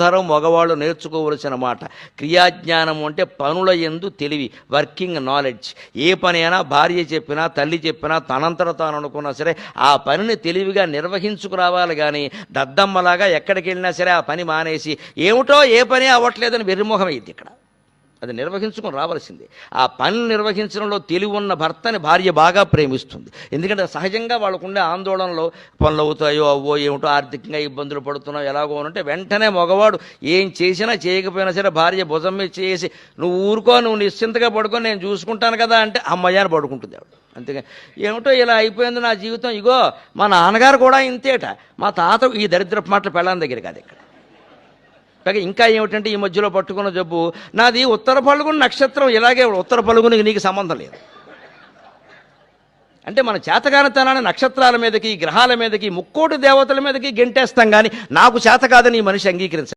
అందరం మగవాళ్ళు నేర్చుకోవలసిన మాట. క్రియాజ్ఞానం అంటే పనుల ఎందు తెలివి వర్కింగ్ నాలెడ్జ్. ఏ పని అయినా భార్య చెప్పినా తల్లి చెప్పినా తనంతట తాను అనుకున్నా సరే ఆ పనిని తెలివిగా నిర్వహించుకురావాలి కానీ దద్దమ్మలాగా ఎక్కడికి వెళ్ళినా సరే ఆ పని మానేసి ఏమిటో ఏ పని అవ్వట్లేదని వెర్రిమోహం అయింది ఇక్కడ. అది నిర్వహించుకొని రావాల్సింది. ఆ పని నిర్వహించడంలో తెలివి ఉన్న భర్తని భార్య బాగా ప్రేమిస్తుంది. ఎందుకంటే సహజంగా వాళ్ళకుండే ఆందోళనలో పనులు అవుతాయో అవ్వో ఏమిటో ఆర్థికంగా ఇబ్బందులు పడుతున్నావు ఎలాగో అంటే వెంటనే మగవాడు ఏం చేసినా చేయకపోయినా సరే భార్య భుజం మీద చేసి నువ్వు ఊరుకో నువ్వు నిశ్చింతగా పడుకొని నేను చూసుకుంటాను కదా అంటే అమ్మయ్యాన్ని పడుకుంటుంది ఆవిడ. అంతేగా. ఏమిటో ఇలా అయిపోయింది నా జీవితం ఇగో మా నాన్నగారు కూడా ఇంతేట. మా తాత ఈ దరిద్రపు మాటలు పెళ్ళాని దగ్గర కాదు ఇక్కడ. కాగా ఇంకా ఏమిటంటే ఈ మధ్యలో పట్టుకున్న జబ్బు. నాది ఉత్తర పలుగుని నక్షత్రం ఇలాగే ఉత్తర పలుగునికి నీకు సంబంధం లేదు. అంటే మన చేతగానితనాన్ని నక్షత్రాల మీదకి గ్రహాల మీదకి ముక్కోటి దేవతల మీదకి గెంటేస్తాం కానీ నాకు చేత కాదని ఈ మనిషి అంగీకరించాలి